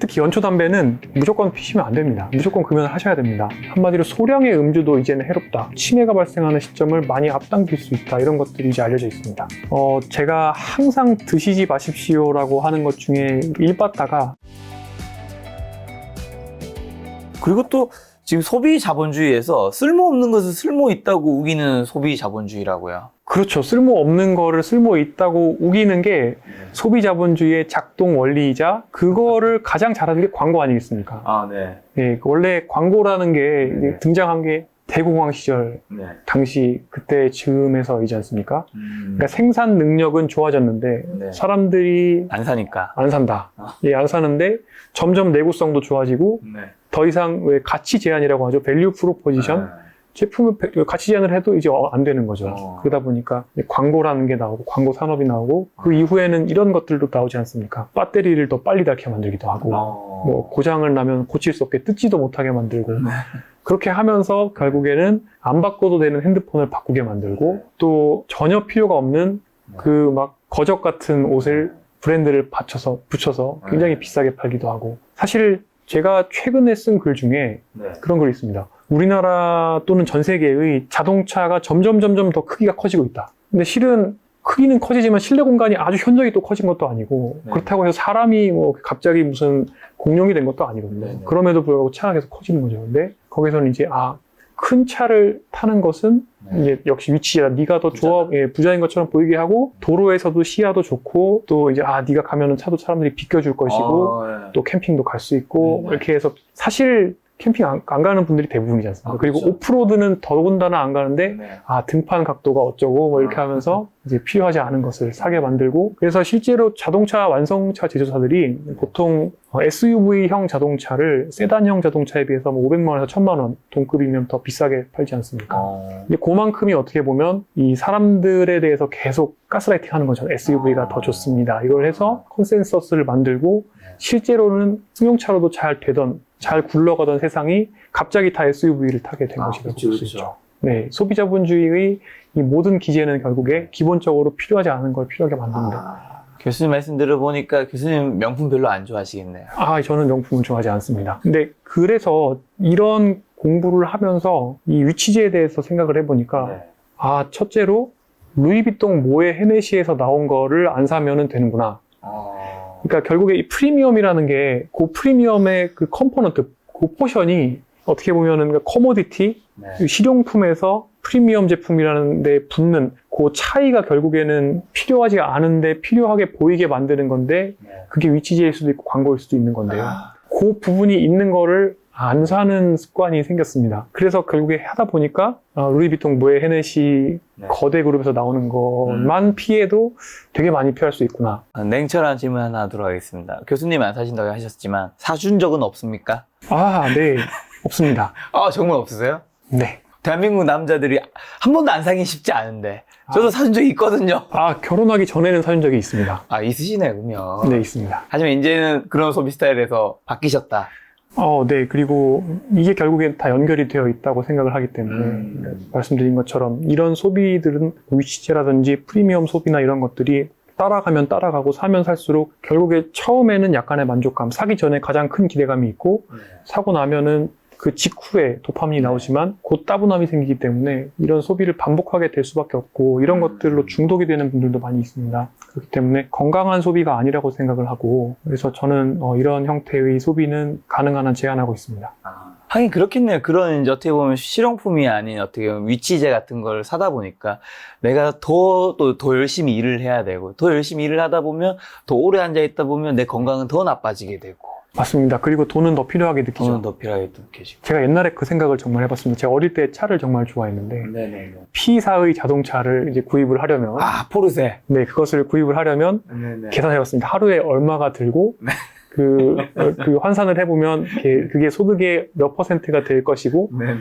특히 연초 담배는 무조건 피시면 안 됩니다. 무조건 금연을 하셔야 됩니다. 한마디로 소량의 음주도 이제는 해롭다. 치매가 발생하는 시점을 많이 앞당길 수 있다. 이런 것들이 이제 알려져 있습니다. 어, 제가 항상 드시지 마십시오라고 하는 것 중에 일봤다가 그리고 또 지금 소비 자본주의에서 쓸모없는 것을 쓸모 있다고 우기는 소비 자본주의라고요. 그렇죠. 쓸모 없는 거를 쓸모 있다고 우기는 게 소비 자본주의의 작동 원리이자 그거를 가장 잘하는 게 광고 아니겠습니까? 아, 네. 예, 원래 광고라는 게 네. 등장한 게 대공황 시절 네. 당시 그때 즈음에서이지 않습니까? 음, 그러니까 생산 능력은 좋아졌는데 네. 사람들이 안 사니까. 안 산다. 아. 예, 안 사는데 점점 내구성도 좋아지고 네. 더 이상 왜 가치 제한이라고 하죠. 밸류 프로포지션 제품을 배- 가치 제한을 해도 이제 어, 안 되는 거죠. 어. 그러다 보니까 광고라는 게 나오고 광고 산업이 나오고 그 이후에는 이런 것들도 나오지 않습니까? 배터리를 더 빨리 닳게 만들기도 하고 어. 뭐 고장을 나면 고칠 수 없게 뜯지도 못하게 만들고 네. 그렇게 하면서 결국에는 안 바꿔도 되는 핸드폰을 바꾸게 만들고 또 전혀 필요가 없는 그 막 거적 같은 옷을 브랜드를 받쳐서 붙여서 굉장히 네. 비싸게 팔기도 하고 사실 제가 최근에 쓴 글 중에 네. 그런 글이 있습니다. 우리나라 또는 전 세계의 자동차가 점점 점점 더 크기가 커지고 있다. 근데 실은 크기는 커지지만 실내 공간이 아주 현저히 또 커진 것도 아니고 네. 그렇다고 해서 사람이 뭐 갑자기 무슨 공룡이 된 것도 아니거든요. 네, 네. 그럼에도 불구하고 차가 계속 커지는 거죠. 근데 거기서는 이제 아 큰 차를 타는 것은 네. 이제 역시 위치야. 네가 더 부자. 좋아, 예, 부자인 것처럼 보이게 하고 도로에서도 시야도 좋고 또 이제 아 네가 가면은 차도 사람들이 비껴줄 것이고 어, 네. 또 캠핑도 갈 수 있고 네. 이렇게 해서 사실 캠핑 안, 안 가는 분들이 대부분이지 않습니까? 아, 그리고 그렇죠. 오프로드는 더군다나 안 가는데 네. 아 등판 각도가 어쩌고 뭐 이렇게 아. 하면서 이제 필요하지 않은 것을 사게 만들고 그래서 실제로 자동차 완성차 제조사들이 보통 어, SUV형 자동차를 세단형 자동차에 비해서 뭐 500만 원에서 1000만 원 동급이면 더 비싸게 팔지 않습니까? 어. 이제 그만큼이 어떻게 보면 이 사람들에 대해서 계속 가스라이팅 하는 거죠. SUV가 아. 더 좋습니다. 이걸 해서 컨센서스를 만들고 네. 실제로는 승용차로도 잘 되던 잘 굴러가던 세상이 갑자기 다 SUV를 타게 된 아, 것이라고 볼 수. 있죠. 네, 소비자본주의의 이 모든 기제는 결국에 기본적으로 필요하지 않은 걸 필요하게 만듭니다. 아, 교수님 말씀 들어보니까 교수님 명품 별로 안 좋아하시겠네요. 아, 저는 명품을 좋아하지 않습니다. 근데 그래서 이런 공부를 하면서 이 위치제에 대해서 생각을 해보니까 네. 아, 첫째로 루이비통 모에 헤네시에서 나온 거를 안 사면은 되는구나. 어. 그러니까 결국에 이 프리미엄이라는 게 그 프리미엄의 그 컴포넌트, 그 포션이 어떻게 보면은 그 커모디티, 네. 그 실용품에서 프리미엄 제품이라는 데 붙는 그 차이가 결국에는 필요하지 않은데 필요하게 보이게 만드는 건데 네. 그게 위치제일 수도 있고 광고일 수도 있는 건데요. 아, 그 부분이 있는 거를 안 사는 습관이 생겼습니다. 그래서 결국에 하다 보니까 아, 루이비통 모에 헤네시 네. 거대 그룹에서 나오는 것만 피해도 되게 많이 피할 수 있구나. 냉철한 질문 하나 하도록 하겠습니다. 교수님 안 사신다고 하셨지만 사준 적은 없습니까? 아, 네. 없습니다. 아 정말 없으세요? 네. 대한민국 남자들이 한 번도 안 사긴 쉽지 않은데 저도 아. 사준 적이 있거든요. 아, 결혼하기 전에는 사준 적이 있습니다. 아 있으시네 그러면. 네, 있습니다. 하지만 이제는 그런 소비 스타일에서 바뀌셨다. 어, 네. 그리고 이게 결국엔 다 연결이 되어 있다고 생각을 하기 때문에 음. 말씀드린 것처럼 이런 소비들은 위치제라든지 프리미엄 소비나 이런 것들이 따라가면 따라가고 사면 살수록 결국에 처음에는 약간의 만족감, 사기 전에 가장 큰 기대감이 있고 사고 나면은 그 직후에 도파민이 나오지만 곧 따분함이 생기기 때문에 이런 소비를 반복하게 될 수밖에 없고 이런 것들로 중독이 되는 분들도 많이 있습니다. 그렇기 때문에 건강한 소비가 아니라고 생각을 하고 그래서 저는 어, 이런 형태의 소비는 가능한 한 제한하고 있습니다. 하긴 그렇겠네요. 그런 이제 어떻게 보면 실용품이 아닌 어떻게 보면 위치제 같은 걸 사다 보니까 내가 더 또 더 열심히 일을 해야 되고 더 열심히 일을 하다 보면 더 오래 앉아 있다 보면 내 건강은 더 나빠지게 되고 맞습니다. 그리고 돈은 더 필요하게 느끼죠. 돈은 더 필요하게 느껴지고. 제가 옛날에 그 생각을 정말 해봤습니다. 제가 어릴 때 차를 정말 좋아했는데 네네네. P사의 자동차를 이제 구입을 하려면 아 포르쉐. 네 그것을 구입을 하려면 네네. 계산해봤습니다. 하루에 얼마가 들고 네. 그, 어, 그 환산을 해보면 그게 소득의 몇 퍼센트가 될 것이고 네네.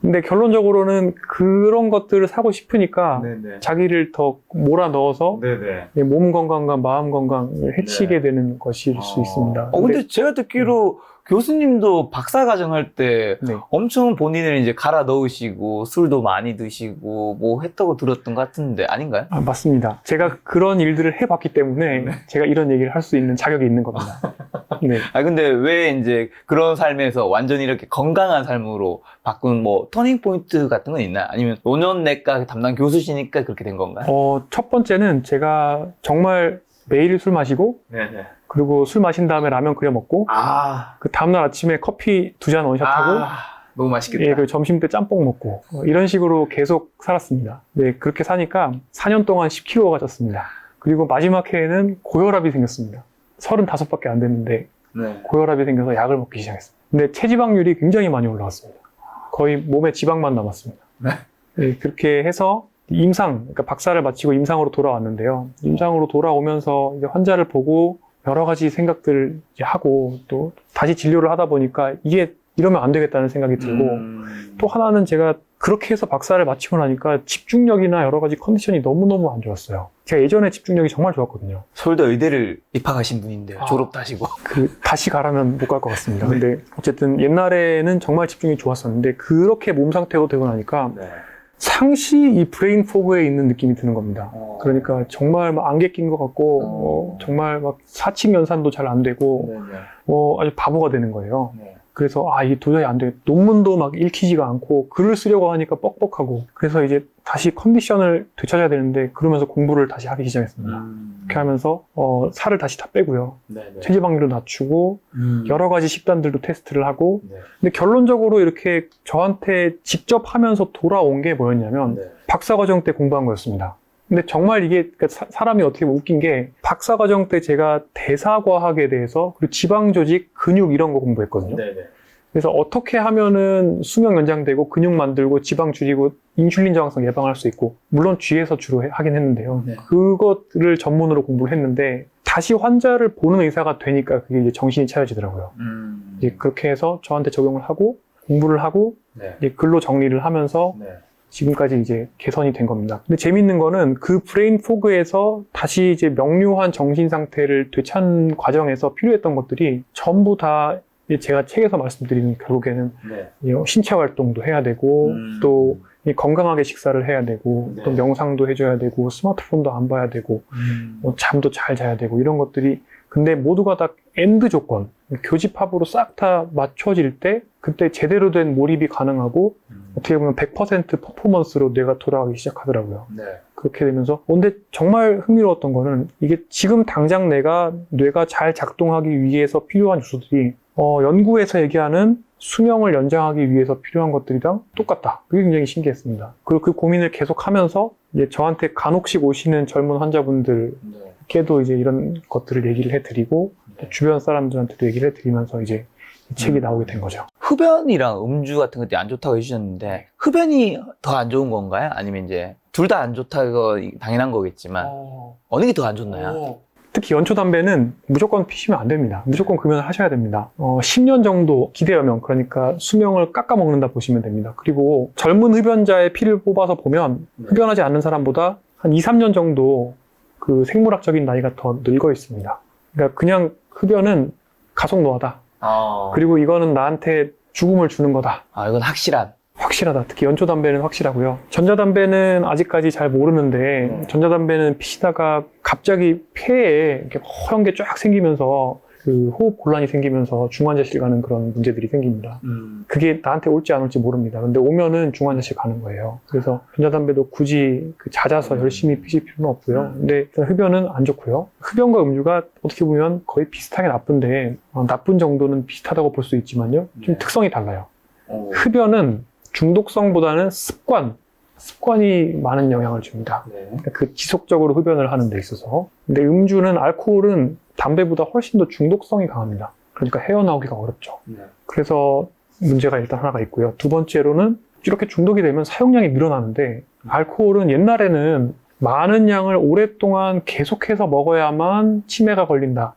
근데 결론적으로는 그런 것들을 사고 싶으니까 네네. 자기를 더 몰아 넣어서 네네. 몸 건강과 마음 건강을 해치게 되는 것일 수 어. 있습니다. 어, 근데 제가 듣기로 교수님도 박사 과정 할 때 네. 엄청 본인을 이제 갈아 넣으시고 술도 많이 드시고 뭐 했다고 들었던 것 같은데 아닌가요? 아, 맞습니다. 제가 그런 일들을 해봤기 때문에 네. 제가 이런 얘기를 할 수 있는 자격이 있는 겁니다. 네. 아 근데 왜 이제 그런 삶에서 완전히 이렇게 건강한 삶으로 바꾼 뭐 터닝 포인트 같은 건 있나요? 아니면 노년내과 담당 교수시니까 그렇게 된 건가요? 어, 첫 번째는 제가 정말 매일 술 마시고 네네. 그리고 술 마신 다음에 라면 끓여 먹고 아, 그 다음날 아침에 커피 두 잔 원샷하고 아, 너무 맛있겠다. 예, 그 점심 때 짬뽕 먹고 어, 이런 식으로 계속 살았습니다. 네, 그렇게 사니까 4년 동안 10kg가 쪘습니다. 그리고 마지막 해에는 고혈압이 생겼습니다. 35밖에 안 됐는데 네. 고혈압이 생겨서 약을 먹기 시작했습니다. 근데 체지방률이 굉장히 많이 올라왔습니다. 거의 몸에 지방만 남았습니다. 네. 네, 그렇게 해서 임상, 그러니까 박사를 마치고 임상으로 돌아왔는데요. 임상으로 돌아오면서 이제 환자를 보고 여러 가지 생각들을 이제 하고 또 다시 진료를 하다 보니까 이게 이러면 안 되겠다는 생각이 들고 음. 또 하나는 제가 그렇게 해서 박사를 마치고 나니까 집중력이나 여러 가지 컨디션이 너무너무 안 좋았어요. 제가 예전에 집중력이 정말 좋았거든요. 서울대 의대를 입학하신 분인데요. 아. 졸업도 하시고. 그 다시 가라면 못 갈 것 같습니다. 네. 근데 어쨌든 옛날에는 정말 집중이 좋았었는데 그렇게 몸 상태가 되고 나니까 네. 상시 이 브레인 포그에 있는 느낌이 드는 겁니다. 그러니까 정말 막 안개 낀 것 같고 어. 어, 정말 막 사칙 연산도 잘 안 되고 네네. 어, 아주 바보가 되는 거예요. 네. 그래서 아 이게 도저히 안 돼. 논문도 막 읽히지가 않고 글을 쓰려고 하니까 뻑뻑하고 그래서 이제 다시 컨디션을 되찾아야 되는데 그러면서 공부를 다시 하기 시작했습니다. 음. 그렇게 하면서 어, 살을 다시 다 빼고요. 네네. 체지방률도 낮추고 음. 여러 가지 식단들도 테스트를 하고 네. 근데 결론적으로 이렇게 저한테 직접 하면서 돌아온 게 뭐였냐면 네. 박사과정 때 공부한 거였습니다. 근데 정말 이게 그러니까 사- 사람이 어떻게 보면 웃긴 게 박사 과정 때 제가 대사과학에 대해서 그리고 지방 조직, 근육 이런 거 공부했거든요. 네네. 그래서 어떻게 하면은 수명 연장되고 근육 만들고 지방 줄이고 인슐린 저항성 예방할 수 있고 물론 쥐에서 주로 해- 하긴 했는데요. 네. 그것을 전문으로 공부를 했는데 다시 환자를 보는 의사가 되니까 그게 이제 정신이 차려지더라고요. 음. 이제 그렇게 해서 저한테 적용을 하고 공부를 하고 네. 이제 글로 정리를 하면서 네. 지금까지 이제 개선이 된 겁니다. 근데 재밌는 거는 그 브레인 포그에서 다시 이제 명료한 정신 상태를 되찾는 과정에서 필요했던 것들이 전부 다 제가 책에서 말씀드리는 결국에는 네. 이 신체 활동도 해야 되고 음. 또이 건강하게 식사를 해야 되고 네. 또 명상도 해줘야 되고 스마트폰도 안 봐야 되고 음. 뭐 잠도 잘 자야 되고 이런 것들이 근데 모두가 다 엔드 조건 교집합으로 싹 다 맞춰질 때 그때 제대로 된 몰입이 가능하고 음. 어떻게 보면 100% 퍼포먼스로 뇌가 돌아가기 시작하더라고요. 네. 그렇게 되면서 어, 근데 정말 흥미로웠던 거는 이게 지금 당장 내가 뇌가 잘 작동하기 위해서 필요한 요소들이 어, 연구에서 얘기하는 수명을 연장하기 위해서 필요한 것들이랑 똑같다. 그게 굉장히 신기했습니다. 그리고 그 고민을 계속하면서 이제 저한테 간혹씩 오시는 젊은 환자분들께도 네. 이제 이런 것들을 얘기를 해드리고 또 주변 사람들한테도 얘기를 해드리면서 이제 이 책이 음. 나오게 된 거죠. 흡연이랑 음주 같은 것들이 안 좋다고 해주셨는데 흡연이 더 안 좋은 건가요? 아니면 이제 둘 다 안 좋다고 당연한 거겠지만 어느 게 더 안 좋나요? 특히 연초 담배는 무조건 피시면 안 됩니다. 무조건 금연을 하셔야 됩니다. 어, 10년 정도 기대하면 그러니까 수명을 깎아 먹는다 보시면 됩니다. 그리고 젊은 흡연자의 피를 뽑아서 보면 네. 흡연하지 않는 사람보다 한 2, 3년 정도 그 생물학적인 나이가 더 늙어 있습니다. 그러니까 그냥 흡연은 가속 노화다. 어. 그리고 이거는 나한테 죽음을 주는 거다. 아 이건 확실한. 확실하다. 특히 연초 담배는 확실하고요. 전자담배는 아직까지 잘 모르는데 음. 전자담배는 피시다가 갑자기 폐에 이렇게 허연 게쫙 생기면서 그 호흡 곤란이 생기면서 중환자실 가는 그런 문제들이 생깁니다. 음. 그게 나한테 올지 안 올지 모릅니다. 근데 오면은 중환자실 가는 거예요. 그래서 전자담배도 굳이 그 잦아서 음. 열심히 피실 필요는 없고요. 음. 근데 흡연은 안 좋고요. 흡연과 음주가 어떻게 보면 거의 비슷하게 나쁜데 어, 나쁜 정도는 비슷하다고 볼 수 있지만요. 좀 네. 특성이 달라요. 어. 흡연은 중독성보다는 습관, 습관이 많은 영향을 줍니다. 네. 그러니까 그 지속적으로 흡연을 하는 데 있어서. 근데 음주는 알코올은 담배보다 훨씬 더 중독성이 강합니다. 그러니까 헤어나오기가 어렵죠. 네. 그래서 문제가 일단 하나가 있고요. 두 번째로는 이렇게 중독이 되면 사용량이 늘어나는데 알코올은 옛날에는 많은 양을 오랫동안 계속해서 먹어야만 치매가 걸린다.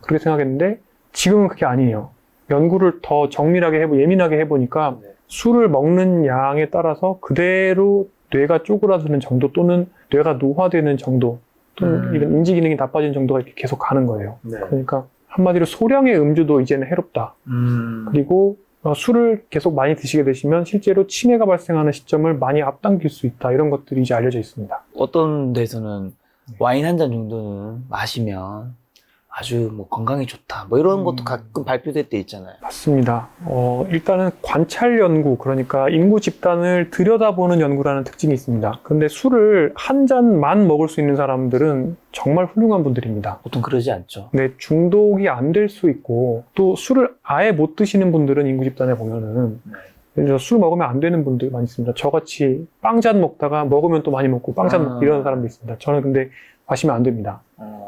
그렇게 생각했는데 지금은 그게 아니에요. 연구를 더 정밀하게 해보, 예민하게 해보니까 네. 술을 먹는 양에 따라서 그대로 뇌가 쪼그라드는 정도 또는 뇌가 노화되는 정도 또는 음. 이런 인지 기능이 나빠지는 정도가 이렇게 계속 가는 거예요. 네. 그러니까 한마디로 소량의 음주도 이제는 해롭다. 음. 그리고 어, 술을 계속 많이 드시게 되시면 실제로 치매가 발생하는 시점을 많이 앞당길 수 있다. 이런 것들이 이제 알려져 있습니다. 어떤 데서는 와인 한 잔 정도는 마시면 아주 뭐 건강에 좋다. 뭐 이런 것도 음. 가끔 발표될 때 있잖아요. 맞습니다. 어, 일단은 관찰 연구, 그러니까 인구 집단을 들여다보는 연구라는 특징이 있습니다. 근데 술을 한 잔만 먹을 수 있는 사람들은 정말 훌륭한 분들입니다. 보통 그러지 않죠. 네, 중독이 안 될 수 있고, 또 술을 아예 못 드시는 분들은 인구 집단에 보면은, 예를 들어 술 먹으면 안 되는 분들 많이 있습니다. 저같이 빵잔 먹다가 먹으면 또 많이 먹고 빵잔 아. 먹고 이런 사람도 있습니다. 저는 근데 마시면 안 됩니다.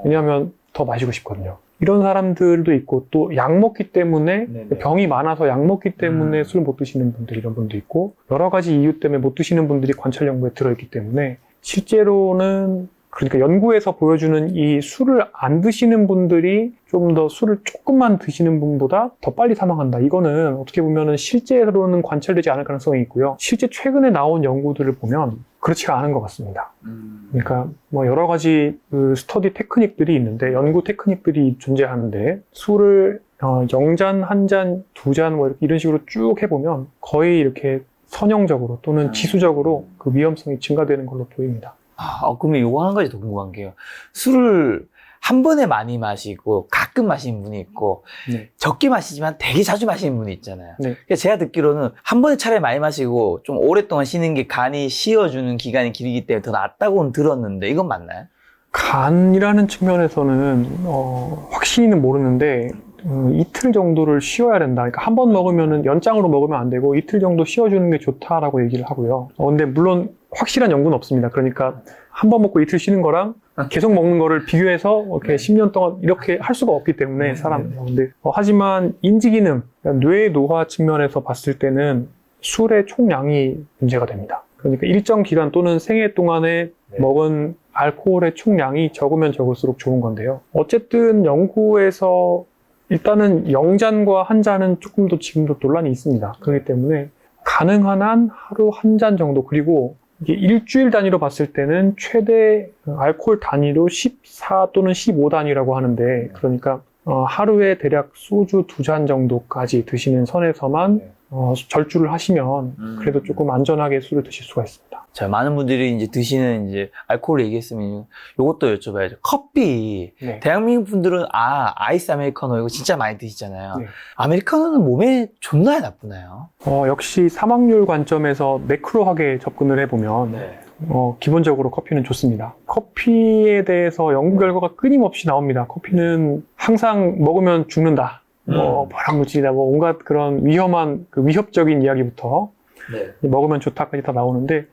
왜냐하면 더 마시고 싶거든요. 이런 사람들도 있고 또 약 먹기 때문에 네네. 병이 많아서 약 먹기 때문에 음. 술못 드시는 분들 이런 분도 있고 여러 가지 이유 때문에 못 드시는 분들이 관찰 연구에 들어있기 때문에 실제로는 그러니까 연구에서 보여주는 이 술을 안 드시는 분들이 좀 더 술을 조금만 드시는 분보다 더 빨리 사망한다. 이거는 어떻게 보면은 실제로는 관찰되지 않을 가능성이 있고요. 실제 최근에 나온 연구들을 보면 그렇지가 않은 것 같습니다. 음. 그러니까 뭐 여러 가지 그 스터디 테크닉들이 있는데 연구 테크닉들이 존재하는데 술을 어, 0잔, 한 잔, 두 잔, 뭐 이렇게 이런 식으로 쭉 해보면 거의 이렇게 선형적으로 또는 음. 지수적으로 그 위험성이 증가되는 걸로 보입니다. 아, 어, 그러면 이거 한 가지 더 궁금한 게요. 술을 한 번에 많이 마시고 가끔 마시는 분이 있고 네. 적게 마시지만 되게 자주 마시는 분이 있잖아요. 네. 그러니까 제가 듣기로는 한 번에 차라리 많이 마시고 좀 오랫동안 쉬는 게 간이 쉬어주는 기간이 길기 때문에 더 낫다고는 들었는데 이건 맞나요? 간이라는 측면에서는 어, 확실히는 모르는데 음, 이틀 정도를 쉬어야 된다. 그러니까 한 번 먹으면은 연장으로 먹으면 안 되고 이틀 정도 쉬어주는 게 좋다라고 얘기를 하고요. 어, 근데 물론 확실한 연구는 없습니다. 그러니까 한 번 먹고 이틀 쉬는 거랑 계속 먹는 거를 비교해서 이렇게 네. 10년 동안 이렇게 할 수가 없기 때문에 네, 사람. 네. 근데 어, 하지만 인지 기능, 그러니까 뇌 노화 측면에서 봤을 때는 술의 총량이 문제가 됩니다. 그러니까 일정 기간 또는 생애 동안에 네. 먹은 알코올의 총량이 적으면 적을수록 좋은 건데요. 어쨌든 연구에서 일단은 0잔과 한 잔은 조금 더 지금도 논란이 있습니다. 그렇기 때문에 가능한 한 하루 한 잔 정도 그리고 이게 일주일 단위로 봤을 때는 최대 알코올 단위로 14 또는 15 단위라고 하는데 그러니까 어, 하루에 대략 소주 두 잔 정도까지 드시는 선에서만 네. 어, 절주를 하시면 음. 그래도 조금 안전하게 술을 드실 수가 있습니다. 자, 많은 분들이 이제 드시는 이제 알코올을 얘기했으면 요것도 여쭤봐야죠. 커피. 네. 대한민국 분들은 아, 아이스 아메리카노 이거 진짜 많이 드시잖아요. 네. 아메리카노는 몸에 좋나요, 나쁘나요? 어, 역시 사망률 관점에서 매크로하게 접근을 해보면 네. 어, 기본적으로 커피는 좋습니다. 커피에 대해서 연구 결과가 끊임없이 나옵니다. 커피는 항상 먹으면 죽는다. 뭐, 음. 발암물질이다. 뭐, 온갖 그런 위험한, 그 위협적인 이야기부터 네. 먹으면 좋다까지 다 나오는데,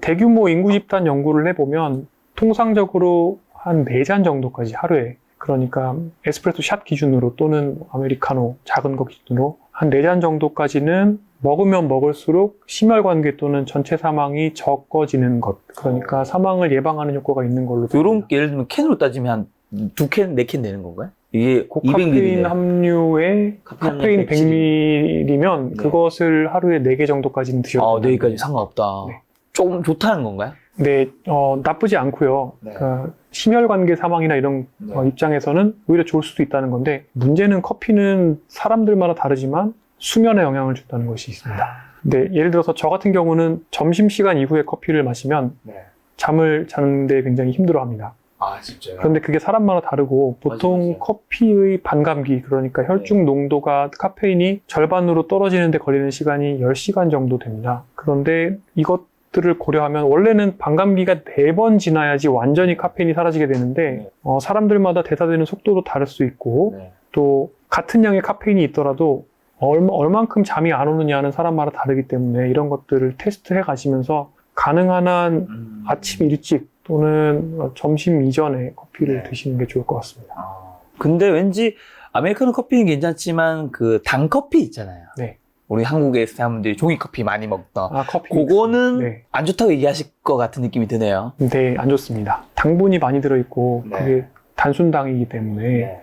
대규모 인구 집단 연구를 해보면, 통상적으로 한 4잔 정도까지 하루에, 그러니까 에스프레소 샷 기준으로 또는 아메리카노 작은 거 기준으로 한 4잔 정도까지는 먹으면 먹을수록 심혈관계 또는 전체 사망이 적어지는 것. 그러니까 어. 사망을 예방하는 효과가 있는 걸로. 요런. 예를 들면 캔으로 따지면 한 두 캔, 네 캔 되는 건가요? 이게 200ml. 함유에 카페인 100ml면 네. 그것을 하루에 4개 정도까지는 드셔도 아, 됩니다. 내일까지 상관없다. 네. 조금 좋다는 건가요? 네, 어, 나쁘지 않고요. 네. 그 심혈관계 사망이나 이런 네. 어, 입장에서는 오히려 좋을 수도 있다는 건데 문제는 커피는 사람들마다 다르지만 수면에 영향을 준다는 것이 있습니다. 네, 예를 들어서 저 같은 경우는 점심 시간 이후에 커피를 마시면 네. 잠을 자는데 굉장히 힘들어합니다. 아, 진짜요? 그런데 그게 사람마다 다르고 보통 맞아, 맞아. 커피의 반감기 그러니까 혈중 농도가 카페인이 절반으로 떨어지는데 걸리는 시간이 10시간 정도 됩니다. 그런데 이것 들을 고려하면 원래는 반감기가 4번 지나야지 완전히 카페인이 사라지게 되는데 네. 어, 사람들마다 대사되는 속도도 다를 수 있고 네. 또 같은 양의 카페인이 있더라도 얼마, 얼만큼 잠이 안 오느냐는 사람마다 다르기 때문에 이런 것들을 테스트해 가시면서 가능한 한 음. 아침 일찍 또는 점심 이전에 커피를 네. 드시는 게 좋을 것 같습니다. 아. 근데 왠지 아메리카노 커피는 괜찮지만 그 단커피 있잖아요. 네. 우리 한국의 사람들이 종이커피 많이 먹던 아, 커피. 그거는 네. 안 좋다고 얘기하실 것 같은 느낌이 드네요. 네, 안 좋습니다. 당분이 많이 들어있고 네. 그게 단순당이기 때문에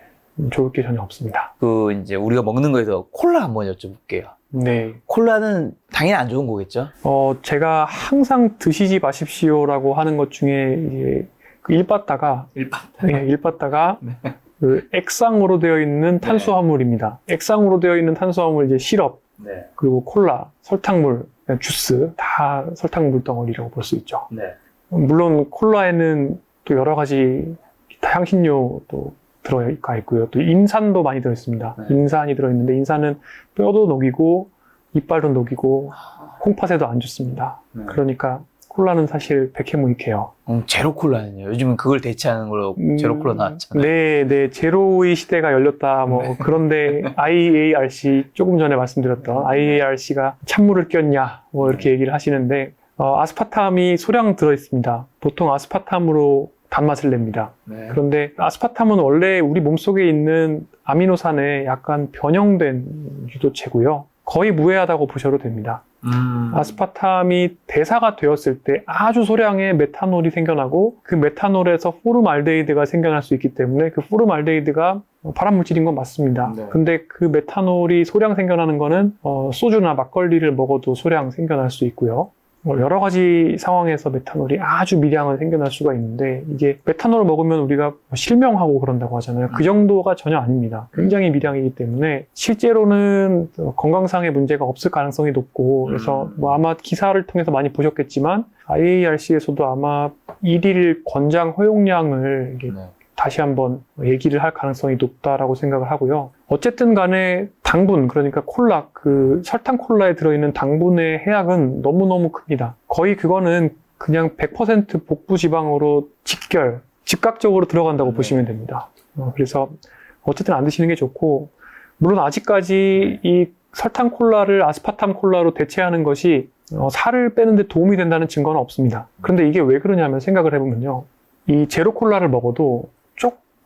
좋을 게 전혀 없습니다. 그 이제 우리가 먹는 거에서 콜라 한번 여쭤볼게요. 네. 콜라는 당연히 안 좋은 거겠죠? 어, 제가 항상 드시지 마십시오라고 하는 것 중에 이제 그 일받다가 일반. 예, 일받다가 네. 그 액상으로 되어 있는 탄수화물입니다. 액상으로 되어 있는 탄수화물 이제 시럽 네. 그리고 콜라, 설탕물, 주스 다 설탕물 덩어리라고 볼 수 있죠. 네. 물론 콜라에는 또 여러 가지 기타 향신료도 들어가 있고요. 또 인산도 많이 들어있습니다. 네. 인산이 들어있는데 인산은 뼈도 녹이고 이빨도 녹이고 콩팥에도 안 좋습니다. 네. 그러니까 콜라는 사실 백해무익해요. 음, 제로 콜라는요. 요즘은 그걸 대체하는 걸로 제로 콜라 나왔잖아요. 네, 네, 제로의 시대가 열렸다. 뭐 네. 그런데 IARC 조금 전에 말씀드렸던 IARC가 찬물을 꼈냐, 뭐 이렇게 얘기를 하시는데 어, 아스파탐이 소량 들어 있습니다. 보통 아스파탐으로 단맛을 냅니다. 네. 그런데 아스파탐은 원래 우리 몸속에 있는 아미노산에 약간 변형된 유도체고요. 거의 무해하다고 보셔도 됩니다. 음. 아스파탐이 대사가 되었을 때 아주 소량의 메탄올이 생겨나고 그 메탄올에서 포름알데히드가 생겨날 수 있기 때문에 그 포름알데히드가 발암물질인 건 맞습니다. 네. 근데 그 메탄올이 소량 생겨나는 거는 어, 소주나 막걸리를 먹어도 소량 생겨날 수 있고요. 뭐 여러 가지 상황에서 메탄올이 아주 미량은 생겨날 수가 있는데 이게 메탄올을 먹으면 우리가 실명하고 그런다고 하잖아요. 그 정도가 전혀 아닙니다. 굉장히 미량이기 때문에 실제로는 건강상의 문제가 없을 가능성이 높고 그래서 음. 뭐 아마 기사를 통해서 많이 보셨겠지만 IARC에서도 아마 일일 권장 허용량을 네. 다시 한번 얘기를 할 가능성이 높다라고 생각을 하고요. 어쨌든 간에 당분, 그러니까 콜라, 그 설탕 콜라에 들어있는 당분의 해악은 너무너무 큽니다. 거의 그거는 그냥 100% 복부 지방으로 직결, 즉각적으로 들어간다고 네. 보시면 됩니다. 어, 그래서 어쨌든 안 드시는 게 좋고, 물론 아직까지 이 설탕 콜라를 아스파탐 콜라로 대체하는 것이 어, 살을 빼는데 도움이 된다는 증거는 없습니다. 그런데 이게 왜 그러냐면 생각을 해보면요. 이 제로 콜라를 먹어도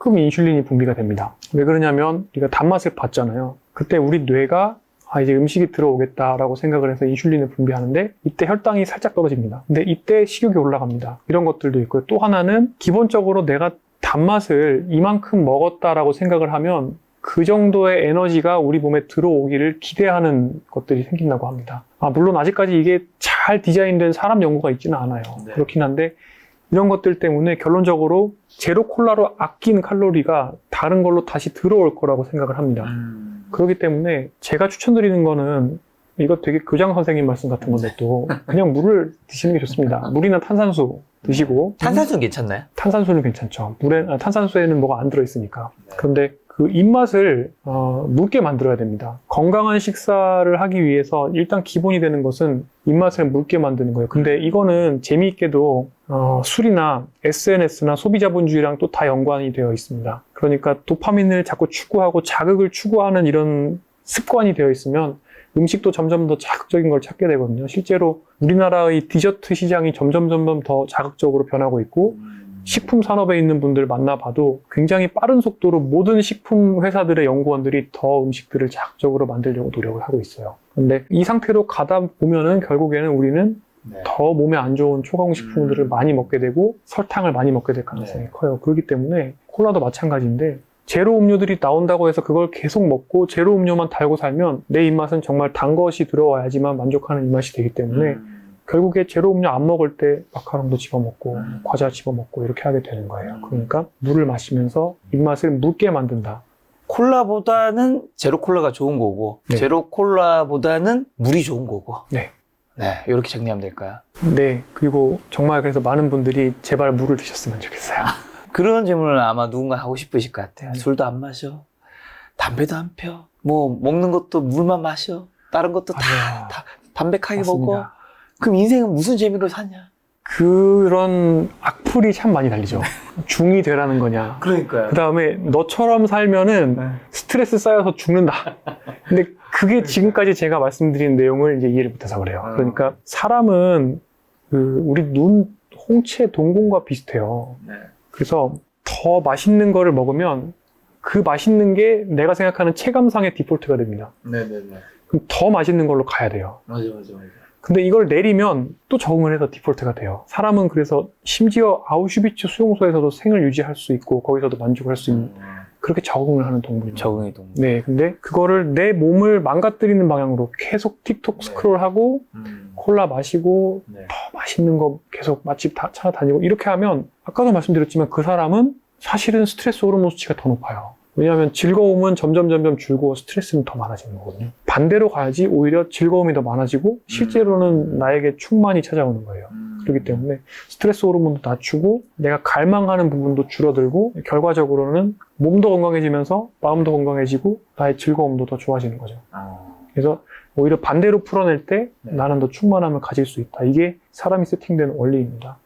조금 인슐린이 분비가 됩니다. 왜 그러냐면 우리가 단맛을 봤잖아요. 그때 우리 뇌가 아 이제 음식이 들어오겠다라고 생각을 해서 인슐린을 분비하는데 이때 혈당이 살짝 떨어집니다. 근데 이때 식욕이 올라갑니다. 이런 것들도 있고요. 또 하나는 기본적으로 내가 단맛을 이만큼 먹었다라고 생각을 하면 그 정도의 에너지가 우리 몸에 들어오기를 기대하는 것들이 생긴다고 합니다. 아, 물론 아직까지 이게 잘 디자인된 사람 연구가 있지는 않아요. 네. 그렇긴 한데 이런 것들 때문에 결론적으로 제로 콜라로 아낀 칼로리가 다른 걸로 다시 들어올 거라고 생각을 합니다. 음. 그렇기 때문에 제가 추천드리는 거는 이거 되게 교장 선생님 말씀 같은 건데 또 그냥 물을 드시는 게 좋습니다. 물이나 탄산수 드시고 탄산수는 괜찮나요? 탄산수는 괜찮죠. 물에 아, 탄산수에는 뭐가 안 들어 있으니까. 네. 그런데 그 입맛을 어, 묽게 만들어야 됩니다. 건강한 식사를 하기 위해서 일단 기본이 되는 것은 입맛을 묽게 만드는 거예요. 근데 이거는 재미있게도 어, 술이나 SNS나 소비자본주의랑 또 다 연관이 되어 있습니다. 그러니까 도파민을 자꾸 추구하고 자극을 추구하는 이런 습관이 되어 있으면 음식도 점점 더 자극적인 걸 찾게 되거든요. 실제로 우리나라의 디저트 시장이 점점 점점 더 자극적으로 변하고 있고 식품 산업에 있는 분들 만나봐도 굉장히 빠른 속도로 모든 식품 회사들의 연구원들이 더 음식들을 자극적으로 만들려고 노력을 하고 있어요. 근데 이 상태로 가다 보면은 결국에는 우리는 네. 더 몸에 안 좋은 초가공 식품들을 음. 많이 먹게 되고 설탕을 많이 먹게 될 가능성이 커요. 그렇기 때문에 콜라도 마찬가지인데 제로 음료들이 나온다고 해서 그걸 계속 먹고 제로 음료만 달고 살면 내 입맛은 정말 단 것이 들어와야지만 만족하는 입맛이 되기 때문에 음. 결국에 제로 음료 안 먹을 때 마카롱도 집어먹고 음. 과자 집어먹고 이렇게 하게 되는 거예요. 음. 그러니까 물을 마시면서 입맛을 묽게 만든다. 콜라보다는 제로 콜라가 좋은 거고 네. 제로 콜라보다는 물이 좋은 거고. 네. 네, 이렇게 정리하면 될까요? 네. 그리고 정말 그래서 많은 분들이 제발 물을 드셨으면 좋겠어요. 그런 질문을 아마 누군가 하고 싶으실 것 같아요. 네. 술도 안 마셔. 담배도 안 펴. 뭐 먹는 것도 물만 마셔. 다른 것도 다. 다 담백하게 맞습니다. 먹어. 그럼 인생은 무슨 재미로 사냐? 그런 악플이 참 많이 달리죠. 중이 되라는 거냐. 그러니까요. 그 다음에 너처럼 살면은 네. 스트레스 쌓여서 죽는다. 근데 그게 지금까지 제가 말씀드린 내용을 이제 이해를 못해서 그래요. 음. 그러니까 사람은 그 우리 눈 홍채 동공과 비슷해요. 네. 그래서 더 맛있는 거를 먹으면 그 맛있는 게 내가 생각하는 체감상의 디폴트가 됩니다. 네네네. 그럼 더 맛있는 걸로 가야 돼요. 맞아, 맞아, 맞아. 근데 이걸 내리면 또 적응을 해서 디폴트가 돼요. 사람은 그래서 심지어 아우슈비츠 수용소에서도 생을 유지할 수 있고 거기서도 만족할 수 있는 그렇게 적응을 하는 동물입니다. 적응의 동물. 네, 근데 그거를 내 몸을 망가뜨리는 방향으로 계속 틱톡 네. 스크롤하고 음. 콜라 마시고 네. 더 맛있는 거 계속 맛집 다 찾아다니고 이렇게 하면 아까도 말씀드렸지만 그 사람은 사실은 스트레스 호르몬 수치가 더 높아요. 왜냐하면 즐거움은 점점 점점 줄고 스트레스는 더 많아지는 거거든요. 반대로 가야지 오히려 즐거움이 더 많아지고 실제로는 나에게 충만이 찾아오는 거예요. 그렇기 때문에 스트레스 호르몬도 낮추고 내가 갈망하는 부분도 줄어들고 결과적으로는 몸도 건강해지면서 마음도 건강해지고 나의 즐거움도 더 좋아지는 거죠. 그래서 오히려 반대로 풀어낼 때 네. 나는 더 충만함을 가질 수 있다. 이게 사람이 세팅된 원리입니다.